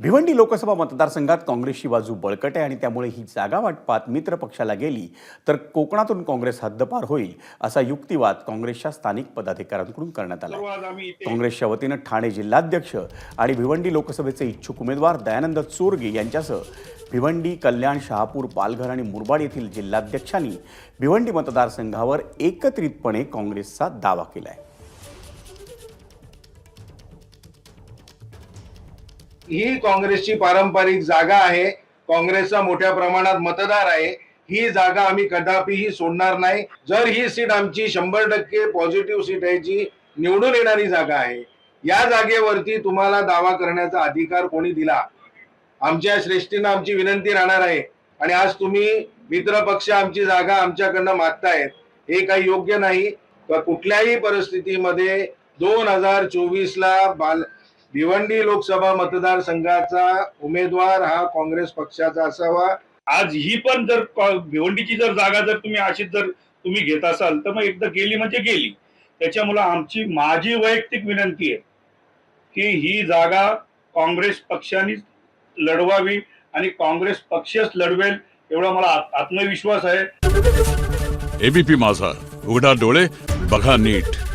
भिवंडी लोकसभा मतदारसंघात काँग्रेसची बाजू बळकट आहे आणि त्यामुळे ही जागा वाटपात मित्र पक्षाला गेली तर कोकणातून काँग्रेस हद्दपार होईल असा युक्तिवाद काँग्रेसच्या स्थानिक पदाधिकाऱ्यांकडून करण्यात आला काँग्रेसच्या वतीनं ठाणे जिल्हाध्यक्ष आणि भिवंडी लोकसभेचे इच्छुक उमेदवार दयानंद चोरगे यांच्यासह भिवंडी कल्याण शहापूर पालघर आणि मुरबाड येथील जिल्हाध्यक्षांनी भिवंडी मतदारसंघावर एकत्रितपणे काँग्रेसचा दावा केला आहे ही काँग्रेसची पारंपरिक जागा आहे. काँग्रेसचा मोठ्या प्रमाणात मतदार आहे. ही जागा आम्ही कदापिही सोडणार नाही. जर ही सीट आमची शंभर टक्के पॉझिटिव्ह सीट आहे जी निवडून येणारी जागा आहे या जागेवरती तुम्हाला दावा करण्याचा अधिकार कोणी दिला? आमच्या श्रेष्ठींना आमची विनंती राहणार आहे. आणि आज तुम्ही मित्र पक्ष आमची जागा आमच्याकडनं मागतायत. हे काही योग्य नाही. तर कुठल्याही परिस्थितीमध्ये दोन हजार चोवीस ला बाल भिवंडी लोकसभा मतदारसंघाचा उमेदवार हा काँग्रेस पक्षाचा असावा. आज ही पण जर भिवंडीची जर जागा जर तुम्ही अशीच जर तुम्ही घेत असाल तर मग एकदा गेली म्हणजे गेली. त्याच्यामुळे आमची माझी वैयक्तिक विनंती आहे की ही जागा काँग्रेस पक्षानेच लढवावी आणि काँग्रेस पक्षच लढवेल एवढा मला आत्मविश्वास आहे. एबीपी माझा. उघडा डोळे बघा नीट.